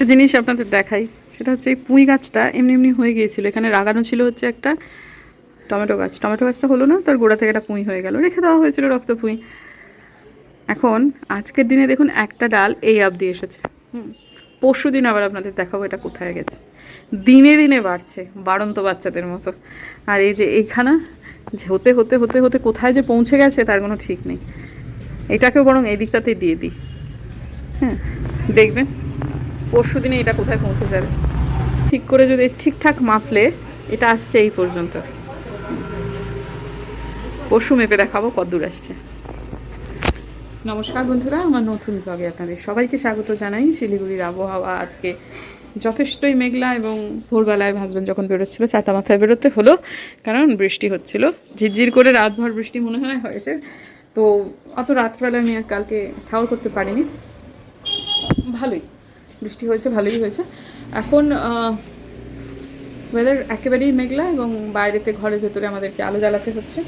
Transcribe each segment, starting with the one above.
একটা জিনিস আপনাদের দেখাই, সেটা হচ্ছে এই পুঁই গাছটা এমনি এমনি হয়ে গিয়েছিল। এখানে লাগানো ছিল হচ্ছে একটা টমেটো গাছ। টমেটো গাছটা হলো না, তার গোড়া থেকে একটা পুঁই হয়ে গেল। রেখে দেওয়া হয়েছিল রক্ত পুঁই। এখন, আজকের দিনে দেখুন একটা ডাল এই অবধি এসেছে। হুম, পরশু দিন আবার আপনাদের দেখাবো এটা কোথায় গেছে। দিনে দিনে বাড়ছে, বাড়ন্ত বাচ্চাদের মতো। আর এই যে এইখানা, যে হতে হতে হতে হতে কোথায় যে পৌঁছে গেছে তার কোনো ঠিক নেই। এটাকেও বরং এই দিকটাতেই দিয়ে দিই। হ্যাঁ দেখবেন। পরশু দিনে এটা কোথায় পৌঁছে যাবে। ঠিক করে যদি ঠিকঠাক মাপলে এটা আসছে এই পর্যন্ত। পরশু মেপে দেখাবো কদ্দূর আসছে। নমস্কার বন্ধুরা, আমার নতুন ব্লগে আপনাদের সবাইকে স্বাগত জানাই। শিলিগুড়ির আবহাওয়া আজকে যথেষ্টই মেঘলা এবং ভোরবেলায় হাজব্যান্ড যখন বেরোচ্ছিল, চারটা মাথায় বেরোতে হলো, কারণ বৃষ্টি হচ্ছিল। ঝিরঝির করে রাতভর বৃষ্টি মনে হয় হয়েছে। তো অত রাতবেলা আমি আর কালকে ঠাউর করতে পারিনি। ভালোই। বৃষ্টি হয়েছে, ভালোই হয়েছে। এখন ওয়েদার একেবারেই মেঘলা এবং বাইরেতে ঘরের ভেতরে আমাদেরকে আলো জ্বালাতে হচ্ছে।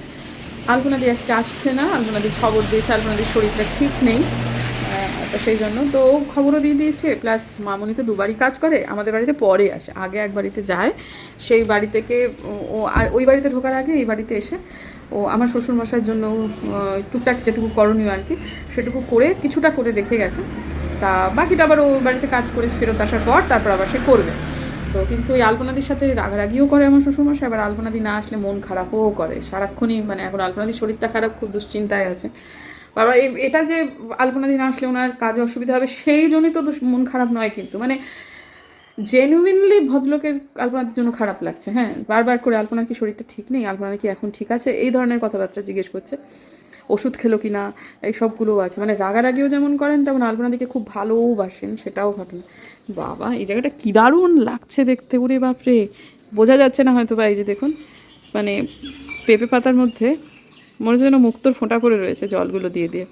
আলপনাদি আজকে আসছে না আলপনাদি খবর দিয়েছে আলপনাদির শরীরটা ঠিক নেই। তো সেই জন্য তো খবরও দিয়ে দিয়েছে প্লাস মামনি তো দুবারই কাজ করে, আমাদের বাড়িতে পরে আসে, আগে এক বাড়িতে যায়, সেই বাড়ি থেকে ও- ও, আর ওই বাড়িতে ঢোকার আগে এই বাড়িতে এসে, ও আমার শ্বশুরমশাইয়ের জন্য টুকটাক যেটুকু করণীয় আর কি, সেটুকু করে কিছুটা করে রেখে গেছে। তা বাকিটা আবার ও বাড়িতে কাজ করে ফেরত আসার পর তারপর আবার সে করবে। তো কিন্তু ওই আলপনাদির সাথে রাগারাগিও করে আমার শ্বশুরমশাই, আবার আলপনাদি না আসলে মন খারাপও করে। সারাক্ষণই মানে এখন আলপনাদির শরীরটা খারাপ, খুব দুশ্চিন্তায় আছে। আবার এটা যে আলপনাদি না আসলে ওনার কাজে অসুবিধা হবে, সেই জন্যই তো মন খারাপ নয় কিন্তু। মানে জেনুইনলি ভদ্রলোকের আলপনাদের জন্য খারাপ লাগছে হ্যাঁ। বারবার করে আলপনার কি শরীরটা ঠিক নেই? আলপনা কি এখন ঠিক আছে? এই ধরনের কথাবার্তা জিজ্ঞেস করছে। ওষুধ খেলো কি না এই সবগুলোও আছে। মানে রাগারাগিও যেমন করেন, তেমন আলপনাদিকে খুব ভালোও বাসেন, সেটাও ঘটনা বাবা, এই জায়গাটা কী দারুণ লাগছে দেখতে, ওরে বাপরে। বোঝা যাচ্ছে না হয়তো বা এই যে দেখুন মানে পেঁপে পাতার মধ্যে মনে যেন মুক্তোর ফোঁটা পড়ে রয়েছে জলগুলো দিয়ে দিয়ে।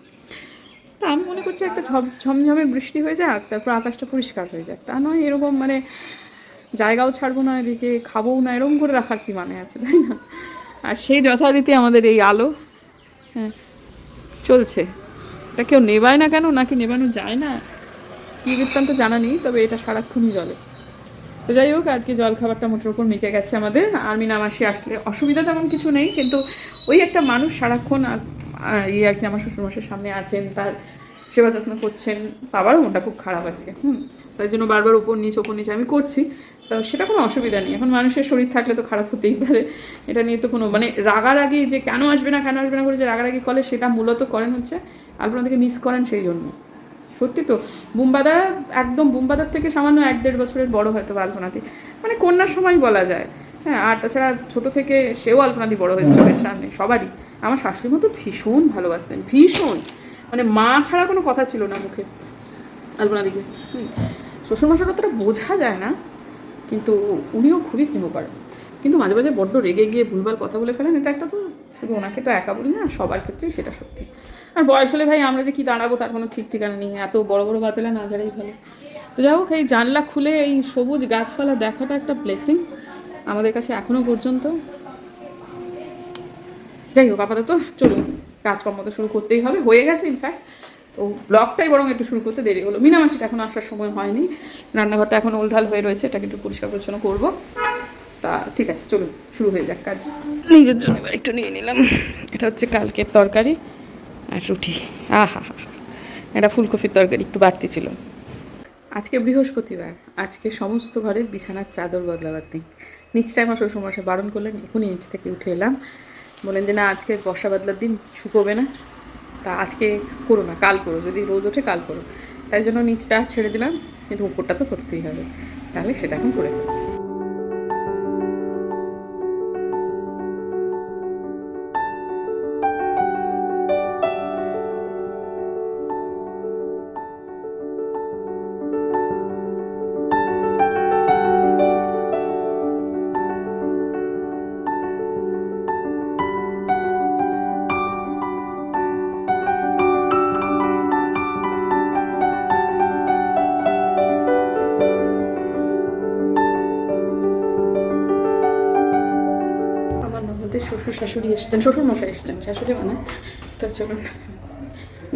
তা আমি মনে করছি একটা ঝম, ঝমঝমে বৃষ্টি হয়ে যাক, তারপর আকাশটা পরিষ্কার হয়ে যাক। তা নয়, এরকম মানে জায়গাও ছাড়বো না, এদিকে খাবোও না এরকম করে রাখার কি মানে আছে, তাই না? আর সেই যথারীতি আমাদের এই আলো হ্যাঁ। চলছে। এটা কেউ নেবায় না কেন? নাকি নেবানো যায় না? কী বৃত্তান্ত জানা নেই, তবে এটা সারাক্ষণই জলে। তো যাই হোক, আজকে জল খাবারটা মোটের উপর মিটে গেছে আমাদের। আর মিনা মাসি আসলে অসুবিধা তেমন কিছু নেই, কিন্তু ওই একটা মানুষ সারাক্ষণ ইয়ে আর কি আমার শ্বশুরমশের সামনে আছেন, তার সেবা যত্ন করছেন, বাবারও মনটা খুব খারাপ আজকে, হুম। তাই জন্য বারবার উপর নিচ, ওপর নিচ আমি করছি। তো সেটা কোনো অসুবিধা নেই, এখন মানুষের শরীর থাকলে তো খারাপ হতেই পারে। এটা নিয়ে তো কোনো মানে রাগারাগি যে কেন আসবে না, কেন আসবে না করে যে রাগারাগি করে সেটা মূলত করেন হচ্ছে আপনাদেরকে মিস করেন সেই জন্য। সত্যি তো, বুম্বাদা একদম, বুম্বাদার থেকে সামান্য এক দেড় বছরের বড় হয়তো বা আলপনাদি। মানে কন্যার সময় বলা যায় হ্যাঁ আর তাছাড়া ছোট থেকে সেও আলপনাদি বড় হয়েছে সামনে, সবারই। আমার শাশুড়ি মতো ভীষণ ভালোবাসতেন, ভীষণ। মানে মা ছাড়া কোনো কথা ছিল না মুখে। আলপনাদিকে। হুম। শ্বশুরমশাই কথাটা বোঝা যায় না, কিন্তু উনিও খুবই স্নেহ করেন। কিন্তু মাঝে মাঝে বড্ড রেগে গিয়ে ভুলভাল কথা বলে ফেলেন, এটা একটা তো শুধু ওনাকে তো একা বলি না, সবার ক্ষেত্রেই সেটা সত্যি। আর বয়স হলে ভাই আমরা যে কি দাঁড়াবো তার কোনো ঠিক ঠিকানা নেই, এত বড় বড় বাতেলা না যারাই ভালো। তো যাই হোক, এই জানলা খুলে এই সবুজ গাছপালা দেখাটা একটা ব্লেসিং আমাদের কাছে এখনও পর্যন্ত। যাই হোক, আপাতত চলুন। কাজকর্ম তো শুরু করতেই হবে, হয়ে গেছে ইনফ্যাক্ট তো ব্লগটাই বরং একটু শুরু করতে দেরি হলো। মিনামাসিটা এখন আসার সময় হয়নি। রান্নাঘরটা এখন ওলঢাল হয়ে রয়েছে, এটাকে একটু পরিষ্কার পরিচ্ছন্ন করব। তা ঠিক আছে, চলুন, শুরু হয়ে যাক কাজ। নিজের জন্য এবার একটু নিয়ে নিলাম। এটা হচ্ছে কালকের তরকারি আর রুটি। আহা হা এটা ফুলকপির তরকারি, একটু বাড়তি ছিল। আজকে বৃহস্পতিবার, আজকে সমস্ত ঘরের বিছানার চাদর বদলাবার দিন। নিচটা আমার শ্বশুরমশাই বারণ করলেন, এখনই নিচ থেকে উঠে এলাম। বলেন যে, না, আজকে বর্ষা বাদলার দিন শুকোবে না। তা আজকে করো না, কাল করো। যদি রোদ ওঠে, কাল করো। তাই জন্য নিচটা ছেড়ে দিলাম, কিন্তু উপরটা তো করতেই হবে। তাহলে সেটা এখন করে দেবো শ্বশুর শাশুড়ি এসছেন শ্বশুর মশাই এসছেন শাশুড়ি মানে? তো চলুন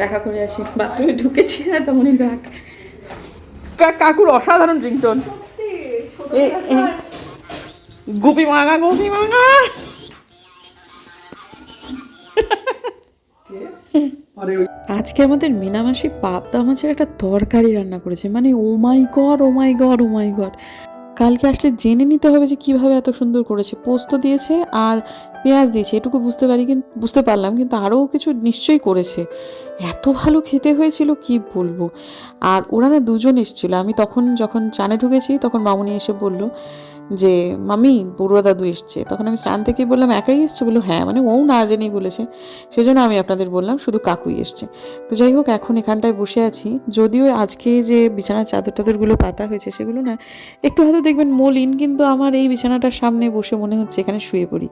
দেখা করে আসি। বাথরুমে ঢুকেছি আর তেমনই ডাক। কাকুর অসাধারণ রিংটোন। গুপি মাঙা গুপি মাঙা আজকে আমাদের মিনামাসি পাবদা মাছের একটা তরকারি রান্না করেছে। মানে ও my god oh my god oh my god কালকে আসলে জেনে নিতে হবে যে কীভাবে এত সুন্দর করেছে। পোস্ত দিয়েছে আর পেঁয়াজ দিয়েছে, এটুকু বুঝতে পারি কিন্তু বুঝতে পারলাম, কিন্তু আরও কিছু নিশ্চয়ই করেছে। এত ভালো খেতে হয়েছিল, কি বলব? আর ওরা না দুজন এসেছিল। আমি তখন যখন চানে ঢুকেছি, তখন মামুনি এসে বলল যে, মামি বড়ুয়া দাদু এসছে। তখন আমি স্নান থেকেই বললাম, একাই এসছে? বলল হ্যাঁ। মানে ও না জেনেই বলেছে। সেজন্য আমি আপনাদের বললাম, শুধু কাকুই এসছে। তো যাই হোক, এখন এখানটায় বসে আছি। যদিও আজকে যে বিছানার চাদর টাদরগুলো পাতা হয়েছে, সেগুলো না, একটু হয়তো দেখবেন মলিন, কিন্তু আমার এই বিছানাটার সামনে বসে মনে হচ্ছে এখানে শুয়ে পড়ি।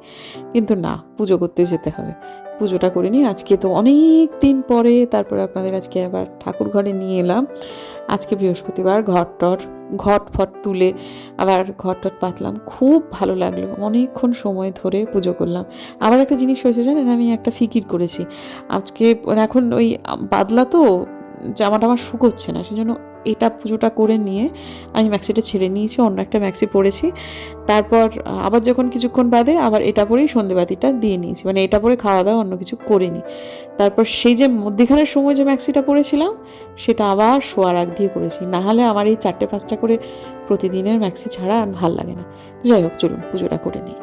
কিন্তু না, পুজো করতে যেতে হবে। পুজোটা করে নিই আজকে তো অনেক দিন পরে তারপর আপনাদের আজকে আবার ঠাকুর ঘরে নিয়ে এলাম। আজকে বৃহস্পতিবার ঘর টট ঘট ফট তুলে আবার ঘট টট পাতলাম। খুব ভালো লাগল। অনেকক্ষণ সময় ধরে পুজো করলাম। আবার একটা জিনিস হয়েছে জানেন? আমি একটা ফিকির করেছি। আজকে এখন ওই বাদলা তো জামাটা আমার শুকোচ্ছে না, সেজন্য এটা পুজোটা করে নিয়ে আমি ম্যাক্সিটা ছেড়ে নিয়েছি, অন্য একটা ম্যাক্সি পরেছি। তারপর আবার যখন কিছুক্ষণ বাদে আবার এটা পরেই সন্ধেবাতিটা দিয়ে নিয়েছি। মানে এটা পরে খাওয়া দাওয়া অন্য কিছু করিনি। তারপর সেই যে মধ্যিখানের সময় যে ম্যাক্সিটা পরেছিলাম, সেটা আবার শোয়ার আগ দিয়ে পরেছি। না হলে আমার এই চারটে পাঁচটা করে প্রতিদিনের ম্যাক্সি ছাড়া আর ভালো লাগে না। যাই হোক, চলুন পুজোটা করে নিই।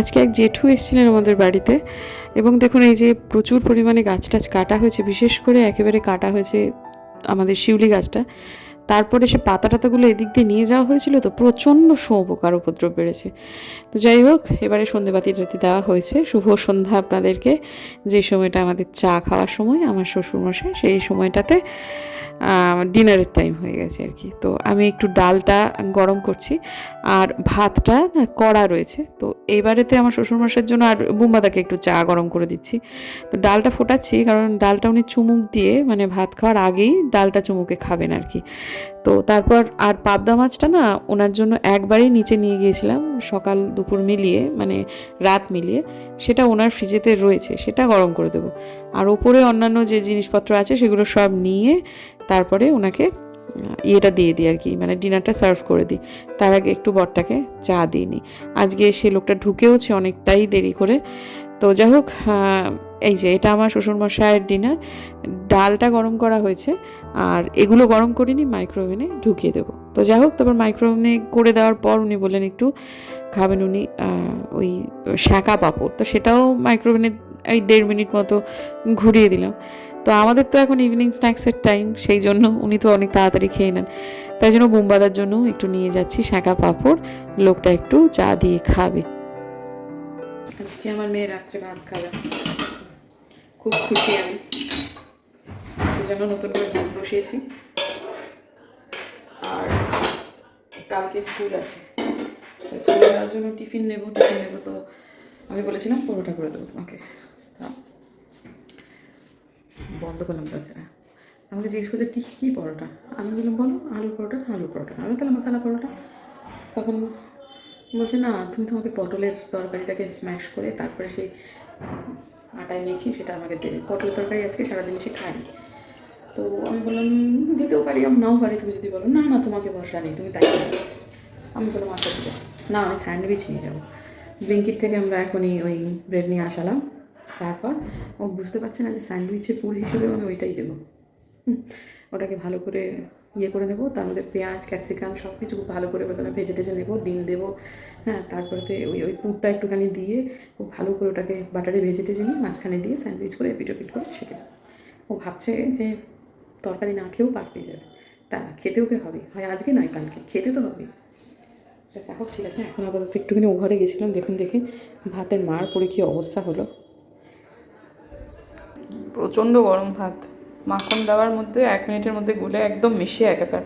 আজকে এক জেঠু এসেছিলেন আমাদের বাড়িতে। এবং দেখুন এই যে প্রচুর পরিমাণে গাছ টাছ কাটা হয়েছে, বিশেষ করে একেবারে কাটা হয়েছে আমাদের শিউলি গাছটা। তারপরে সে পাতা টাতাগুলো এদিক দিয়ে নিয়ে যাওয়া হয়েছিল তো প্রচণ্ড শুঁয়োপোকার উপদ্রব বেড়েছে। তো যাই হোক, এবারে সন্ধেবাতি টাতি দেওয়া হয়েছে। শুভ সন্ধ্যা আপনাদেরকে। যে সময়টা আমাদের চা খাওয়ার সময়, আমার শ্বশুরমশাই সেই সময়টাতে ডিনারের টাইম হয়ে গেছে আর কি। তো আমি একটু ডালটা গরম করছি আর ভাতটা না কড়া রয়েছে। তো এইবারেতে আমার শ্বশুরমশাইয়ের জন্য আর বুম্বাদাকে একটু চা গরম করে দিচ্ছি। তো ডালটা ফোটাচ্ছি কারণ ডালটা উনি চুমুক দিয়ে মানে ভাত খাওয়ার আগেই ডালটা চুমুকে খাবেন আর কি। তো তারপর আর পাবদা মাছটা না ওনার জন্য একবারেই নিচে নিয়ে গিয়েছিলাম সকাল দুপুর মিলিয়ে মানে রাত মিলিয়ে। সেটা ওনার ফ্রিজেতে রয়েছে, সেটা গরম করে দেবো। আর ওপরে অন্যান্য যে জিনিসপত্র আছে সেগুলো সব নিয়ে তারপরে ওনাকে ইয়েটা দিয়ে দিই আর কি মানে ডিনারটা সার্ভ করে দিই। তার আগে একটু বরটাকে চা দিয়ে নিই। আজকে সে লোকটা ঢুকেওছে অনেকটাই দেরি করে। তো যাই হোক এই যে এটা আমার শ্বশুরমশায়ের ডিনার ডালটা গরম করা হয়েছে, আর এগুলো গরম করিনি মাইক্রোওভেনে ঢুকিয়ে দেবো। তো যাই হোক তারপর মাইক্রোওভেনে করে দেওয়ার পর উনি বললেন একটু খাবেন উনি ওই শাঁকা পাঁপড়। তো সেটাও মাইক্রোওভেনে এই দেড় মিনিট মতো ঘুরিয়ে দিলাম। তো আমাদের তো এখন ইভিনিং স্ন্যাক্সের টাইম সেই জন্য উনি তো অনেক তাড়াতাড়ি খেয়ে নেন। তাই জন্য বোম্বাদার জন্য একটু নিয়ে যাচ্ছি শাঁকা পাঁপড়, লোকটা একটু চা দিয়ে খাবে। আজকে আমার মেয়ে রাত্রে ভাত খাবে খুব খুশি আমি সেজন্য নতুন করে ভাত বসিয়েছি আর কালকে স্কুল আছে স্কুলে যাওয়ার জন্য টিফিন নেব টিফিন নেব তো আমি বলেছিলাম পরোটা করে দেবো তোমাকে বন্ধ করলাম দরজাটা আমাকে জিজ্ঞেস করছে কী কী পরোটা আমি বললাম বলো আলু পরোটা আলু পরোটা আমি তাহলে মশলা পরোটা তখন বলছে, না, তুমি তোমাকে পটলের তরকারিটাকে স্ম্যাশ করে তারপরে সেই আটায় মেখে সেটা আমাকে দেবে। পটলের তরকারি আজকে সারাদিন এসে খাইনি তো আমি বললাম, দিতেও পারি, আমি নাও পারি, তুমি যদি বলো। না না, তোমাকে ভরসা নেই, তুমি তাই আমি বললাম আচ্ছা ঠিক আছে না আমি স্যান্ডউইচ নিয়ে যাব। ব্লিঙ্কিট থেকে আমরা এখনই ওই ব্রেড নিয়ে আসালাম। তারপর ও বুঝতে পারছে না যে স্যান্ডউইচের পুর হিসেবে আমি ওইটাই দেবো। ওটাকে ভালো করে ইয়ে করে নেব তার মধ্যে পেঁয়াজ ক্যাপসিকাম সব কিছু ভালো করে প্রথমে ভেজে টেজে নেব ডিম দেবো হ্যাঁ তারপরে ওই ওই পুরটা একটুখানি দিয়ে খুব ভালো করে ওটাকে বাটারে ভেজে টেজে নিয়ে মাঝখানে দিয়ে স্যান্ডউইচ করে পিটো পিট করে সেঁকে ও ভাবছে যে তরকারি না খেয়েও পার পেয়ে যাবে। তা না, খেতে ওকে হবে? হয় আজকে নয় কালকে খেতে তো হবে। আচ্ছা ঠিক আছে এখন আপাতত একটুখানি ও ঘরে গেছিলাম দেখুন দেখে ভাতের মার পরে কী অবস্থা হলো। প্রচণ্ড গরম ভাত। মাখন দেওয়ার মধ্যে এক মিনিটের মধ্যে গুলে একদম মিশিয়ে একাকার।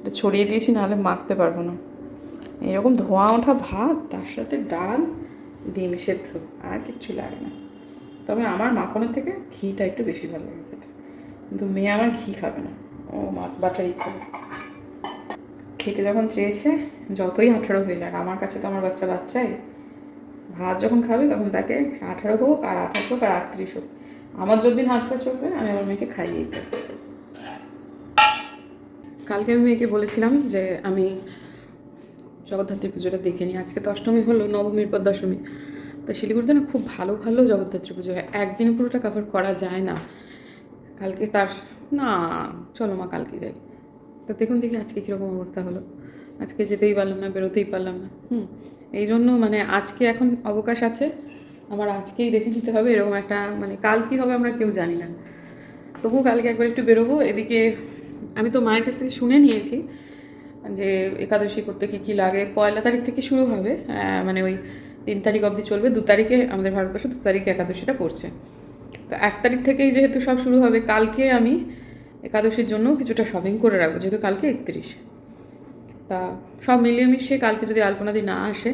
এটা ছড়িয়ে দিয়েছি, নাহলে মাখতে পারব না। এরকম ধোঁয়া ওঠা ভাত, তার সাথে ডাল, ডিম সেদ্ধ, আর কিচ্ছু লাগে না। তবে আমার মাখনের থেকে ঘিটা একটু বেশি ভালো লাগে কিন্তু মেয়ে আমার ঘি খাবে না। ও মা বাটারই খাবে। খেতে যখন চেয়েছে, যতই আঠারো হয়ে যাক, আমার কাছে তো আমার বাচ্চা বাচ্চাই। ভাত যখন খাবে, তখন তাকে আঠারো হোক, আর আঠাশ হোক, আর আটত্রিশ হোক। আমার যতদিন হাত পা চলবে, আমি আমার মেয়েকে খাইয়েই কালকে আমি মেয়েকে বলেছিলাম যে আমি জগদ্ধাত্রী পুজোটা দেখে নিই। আজকে তো অষ্টমী হলো, নবমীর পর দশমী। তো শিলিগুড়িতে না খুব ভালো ভালো জগদ্ধাত্রী পুজো হয়। একদিন পুরোটা কাভার করা যায় না। কালকে তার, না, চলো মা কালকে যাই। তো দেখুন দেখি আজকে কীরকম অবস্থা হলো। আজকে যেতেই পারলাম না, বেরোতেই পারলাম না। হুম, এই জন্য মানে আজকে এখন অবকাশ আছে। আমার আজকেই দেখে নিতে হবে, এরকম একটা মানে কাল কী হবে আমরা কেউ জানি না। তবু কালকে একবার একটু বেরোবো, এদিকে আমি তো মায়ের কাছ থেকে শুনে নিয়েছি যে একাদশী করতে কী কী লাগে, পয়লা তারিখ থেকে শুরু হবে মানে ওই তিন তারিখ অবধি চলবে, দু তারিখে আমাদের ভারতবর্ষে দু তারিখে একাদশীটা পড়ছে। তো এক তারিখ থেকেই যেহেতু সব শুরু হবে, কালকে আমি একাদশীর জন্য কিছুটা শপিং করে রাখব, যেহেতু কালকে একত্রিশ। তা সব মিলিয়ে মিশিয়ে কালকে যদি আলপনাদি না আসে,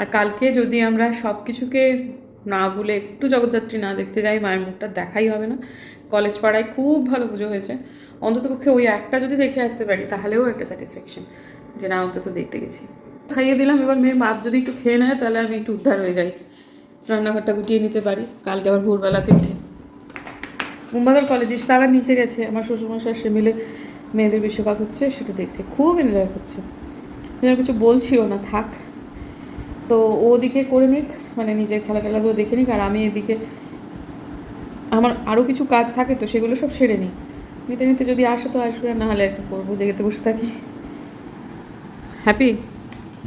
আর কালকে যদি আমরা সব কিছুকে না বলে একটু জগদ্ধাত্রী না দেখতে যাই, মায়ের মুখটা দেখাই হবে না। কলেজ পাড়ায় খুব ভালো পুজো হয়েছে। অন্ততপক্ষে ওই একটা যদি দেখে আসতে পারি, তাহলেও একটা স্যাটিসফ্যাকশন যে না, অন্তত দেখতে গেছি। খাইয়ে দিলাম, এবার মেয়ে মাপ যদি একটু খেয়ে নেয়, তাহলে আমি একটু উদ্ধার হয়ে যাই। রান্নাঘরটা গুটিয়ে নিতে পারি। কালকে আবার ভোরবেলাতে উঠে। মুম্বাদার কলেজে তারা নিচে গেছে। আমার শ্বশুরমশাই সে মিলে মেয়েদের বিশ্বকাপ হচ্ছে, সেটা দেখছে। খুব এনজয় করছে। কিছু বলছিও না, থাক। তো ওদিকে করে নিক মানে নিজের খেলা টেলাগুলো দেখে নিক, আর আমি এদিকে আমার আরও কিছু কাজ থাকে তো সেগুলো সব সেরে নিই। নিতে নিতে যদি আসে তো আসবে না হলে আর কি করব জেগেতে বসে থাকি। হ্যাপি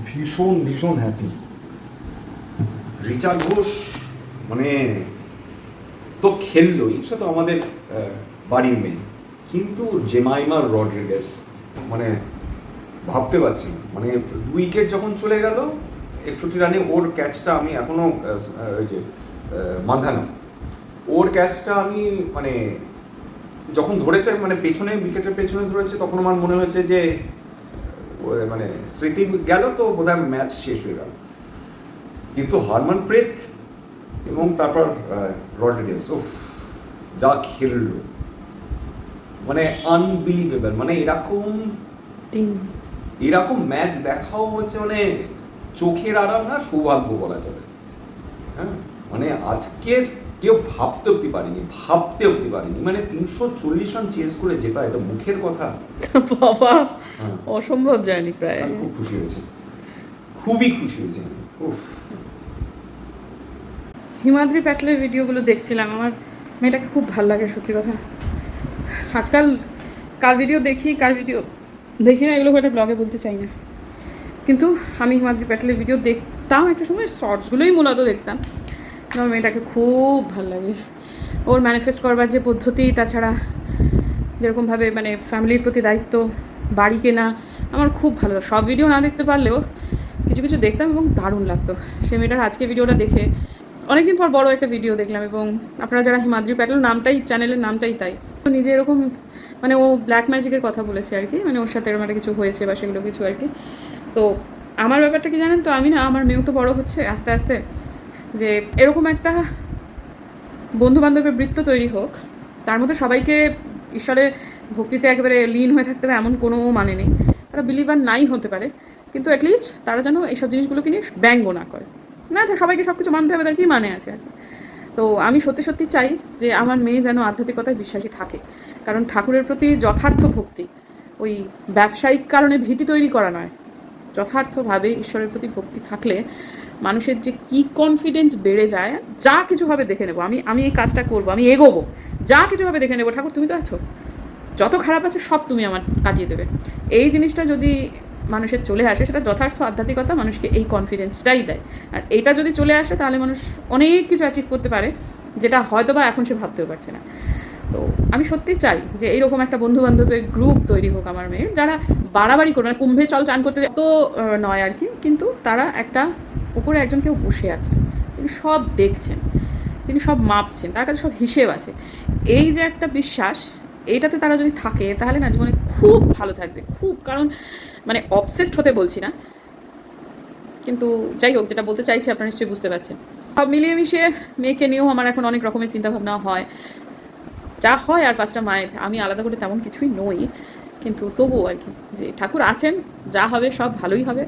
ভীষণ ভীষণ হ্যাপি রিচার্ড ঘোষ মানে তো খেললোই সে তো আমাদের বাড়ির মেয়ে। কিন্তু জেমাইমার রড্রিগেস মানে ভাবতে পারছি মানে উইকেট যখন চলে গেল একষট্টি রানে ওর ক্যাচটা আমি এখনও ওই যে আহ, মান্ধানো। ওর ক্যাচটা আমি মানে যখন ধরেছে মানে পেছনে উইকেটের পেছনে ধরেছে তখন আমার মনে হয়েছে যে মানে স্মৃতি গেল তো বোধহয় ম্যাচ শেষ হয়ে গেল। কিন্তু হারমানপ্রীত এবং তারপর রড্রিগেস উফ যা খেললো। মানে আনবিলিভেবল মানে এরকম এরকম ম্যাচ দেখাও হচ্ছে মানে চোখের আরাম না সৌভাগ্য বলা যাবে হ্যাঁ? মানে আজকের কেউ ভাবতে অব্দি পারিনি ভাবতে অব্দি পারিনি। মানে তিনশো চল্লিশ রান চেস করে জেতা এটা মুখের কথা। বাবা হ্যাঁ। অসম্ভব জানি প্রায়। আমি খুব খুশি হয়েছি। খুবই খুশি হয়েছি। উফ। হিমাদ্রি প্যাটেলের ভিডিওগুলো দেখছিলাম আমার মেয়েটাকে খুব ভালো লাগে সত্যি কথা। আজকাল কার ভিডিও দেখি কার ভিডিও দেখি না এগুলো একটা ব্লগে বলতে চাই না। কিন্তু আমি হিমাদ্রি প্যাটেলের ভিডিও দেখতাম একটা সময় শর্টসগুলোই মূলত দেখতাম। আমার মেয়েটাকে খুব ভালো লাগে। ওর ম্যানিফেস্ট করবার যে পদ্ধতি, তাছাড়া যেরকমভাবে মানে ফ্যামিলির প্রতি দায়িত্ব, বাড়ি কেনা, আমার খুব ভালো। সব ভিডিও না দেখতে পারলেও কিছু কিছু দেখতাম এবং দারুণ লাগতো। সে মেয়েটার আজকে ভিডিওটা দেখে অনেকদিন পর বড় একটা ভিডিও দেখলাম এবং আপনারা যারা হিমাদ্রি প্যাটেল, নামটাই চ্যানেলের নামটাই তাই। তো নিজে এরকম মানে ও ব্ল্যাক ম্যাজিকের কথা বলেছে আর কি। মানে ওর সাথে এরকম একটা কিছু হয়েছে বা সেগুলো কিছু আর কি। তো আমার ব্যাপারটা কি জানেন তো? আমি না, আমার মেয়েও তো বড় হচ্ছে, আস্তে আস্তে যে এরকম একটা বন্ধু বান্ধবের বৃত্ত তৈরি হোক, তার মধ্যে সবাইকে ঈশ্বরে ভক্তিতে একেবারে লীন হয়ে থাকতে হবে এমন কোনো মানে নেই। তারা বিলিভার নাই হতে পারে, কিন্তু অ্যাটলিস্ট তারা যেন এইসব জিনিসগুলোকে নিয়ে ব্যঙ্গ না করে। না সবাইকে সব কিছু মানতে হবে, তার কি মানে আছে আর তো আমি সত্যি সত্যি চাই যে আমার মেয়ে যেন আধ্যাত্মিকতায় বিশ্বাসী থাকে, কারণ ঠাকুরের প্রতি যথার্থ ভক্তি, ওই ব্যবসায়িক কারণে ভীতি তৈরি করা নয় যথার্থভাবে ঈশ্বরের প্রতি ভক্তি থাকলে মানুষের যে কি কনফিডেন্স বেড়ে যায়, যা কিছুভাবে দেখে নেব। আমি আমি এই কাজটা করব, আমি এগোবো। যা কিছুভাবে দেখে নেব। ঠাকুর, তুমি তো আছো? যত খারাপ আছে সব তুমি আমার কাটিয়ে দেবে। এই জিনিসটা যদি মানুষের চলে আসে, সেটা যথার্থ আধ্যাত্মিকতা মানুষকে এই কনফিডেন্সটাই দেয়। আর এটা যদি চলে আসে, তাহলে মানুষ অনেক কিছু অ্যাচিভ করতে পারে, যেটা হয়তো বা এখন সে ভাবতেও পারছে না। তো আমি সত্যি চাই যে এইরকম একটা বন্ধু বান্ধবের গ্রুপ তৈরি হোক আমার মেয়ের, যারা বাড়াবাড়ি করবে মানে কুম্ভে চল চান করতে তো নয় আর কি, কিন্তু তারা একটা উপরে একজন কেউ বসে আছে, তিনি সব দেখছেন, তিনি সব মাপছেন, তার কাছে সব হিসেব আছে। এই যে একটা বিশ্বাস এইটাতে তারা যদি থাকে, তাহলে না জীবনে খুব ভালো থাকবে, খুব, কারণ মানে অবসেসড হতে বলছি না, কিন্তু যাই হোক, যেটা বলতে চাইছি আপনারা নিশ্চয়ই বুঝতে পারছেন। সব মিলিয়ে মিশিয়ে মেয়েকে নিয়েও আমার এখন অনেক রকমের চিন্তাভাবনা হয়। যা হয় আর পাঁচটা মায়ের, আমি আলাদা করে তেমন কিছুই নই, কিন্তু তবুও আর কি, যে ঠাকুর আছেন, যা হবে সব ভালোই হবে।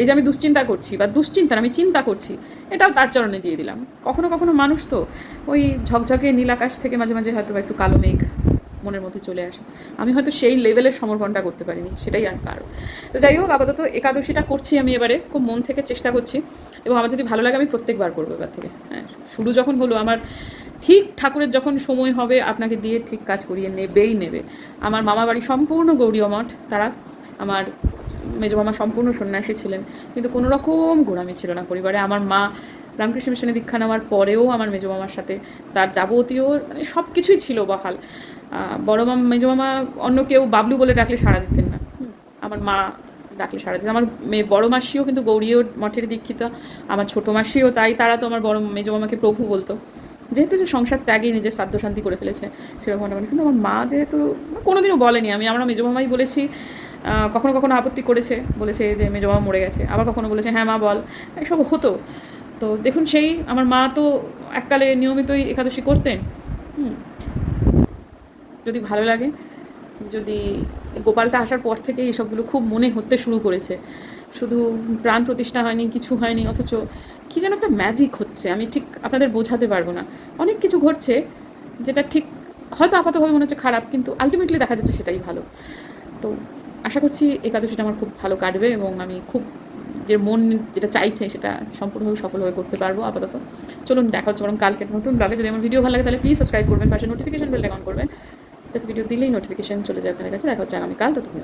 এই যে আমি দুশ্চিন্তা করছি বা দুশ্চিন্তা আমি চিন্তা করছি, এটাও তার চরণে দিয়ে দিলাম। কখনো কখনো মানুষ তো ওই ঝকঝকে নীল আকাশ থেকে মাঝে মাঝে হয়তো একটু কালো মেঘ মনের মধ্যে চলে আসে। আমি হয়তো সেই লেভেলের সমর্পণটা করতে পারিনি, সেটাই আর কারণ। তো যাই হোক, আপাতত একাদশীটা করছি আমি এবারে, খুব মন থেকে চেষ্টা করছি এবং আমার যদি ভালো লাগে আমি প্রত্যেকবার করব এবার থেকে। হ্যাঁ শুরু যখন হলো আমার ঠিক ঠাকুরের যখন সময় হবে, আপনাকে দিয়ে ঠিক কাজ করিয়ে নেবেই নেবে। আমার মামা বাড়ি সম্পূর্ণ গৌরীয় মঠ, তারা আমার মেজো মামা সম্পূর্ণ সন্ন্যাসী ছিলেন, কিন্তু কোনো রকম গোড়ামি ছিল না পরিবারে। আমার মা রামকৃষ্ণ মিশনে দীক্ষা নেওয়ার পরেও আমার মেজো মামার সাথে তার যাবতীয় মানে সব কিছুই ছিল বহাল। বড় মামা, মেজো মামা অন্য কেউ বাবলু বলে ডাকলে সাড়া দিতেন না। আমার মা ডাকলে সাড়া দিতেন। আমার মেয়ে বড় মাসিও কিন্তু গৌরীয় মঠের দীক্ষিত, আমার ছোটো মাসিও তাই, তারা তো আমার বড় মেজো মামাকে প্রভু বলতো। যেহেতু যে সংসার ত্যাগেই নিজের সাধ্য শান্তি করে ফেলেছে, সেরকম মানে কিন্তু আমার মা যেহেতু কোনোদিনও বলেনি, আমি, আমরা মেজো মামাই বলেছি কখনো কখনো আপত্তি করেছে, বলেছে যে মেজো মামা মরে গেছে, আবার কখনো বলেছে হ্যাঁ মা, বল। এসব হতো। তো দেখুন সেই, আমার মা তো এককালে নিয়মিতই একাদশী করতেন। যদি ভালো লাগে যদি গোপালটা আসার পর থেকে এসবগুলো খুব মনে হতে শুরু করেছে। শুধু প্রাণ প্রতিষ্ঠা হয়নি, কিছু হয়নি, অথচ কি যেন একটা ম্যাজিক হচ্ছে। আমি ঠিক আপনাদের বোঝাতে পারব না। অনেক কিছু ঘটছে যেটা ঠিক হয়তো আপাতভাবে মনে হচ্ছে খারাপ, কিন্তু আলটিমেটলি দেখা যাচ্ছে সেটাই ভালো। তো আশা করছি একাদশীটা আমার খুব ভালো কাটবে এবং আমি খুব যে মন যেটা চাইছে সেটা সম্পূর্ণভাবে সফলভাবে করতে পারব আপাতত। চলুন দেখা হচ্ছে বরং কালকে নতুন ব্লগে যদি আমার ভিডিও ভালো লাগে তাহলে প্লিজ সাবস্ক্রাইব করবেন, পাশে নোটিফিকেশন বেলটা অন করবেন। ভিডিও দিলেই নোটিফিকেশন চলে যাবে আপনার কাছে। দেখা হচ্ছে আগামীকাল ততক্ষণ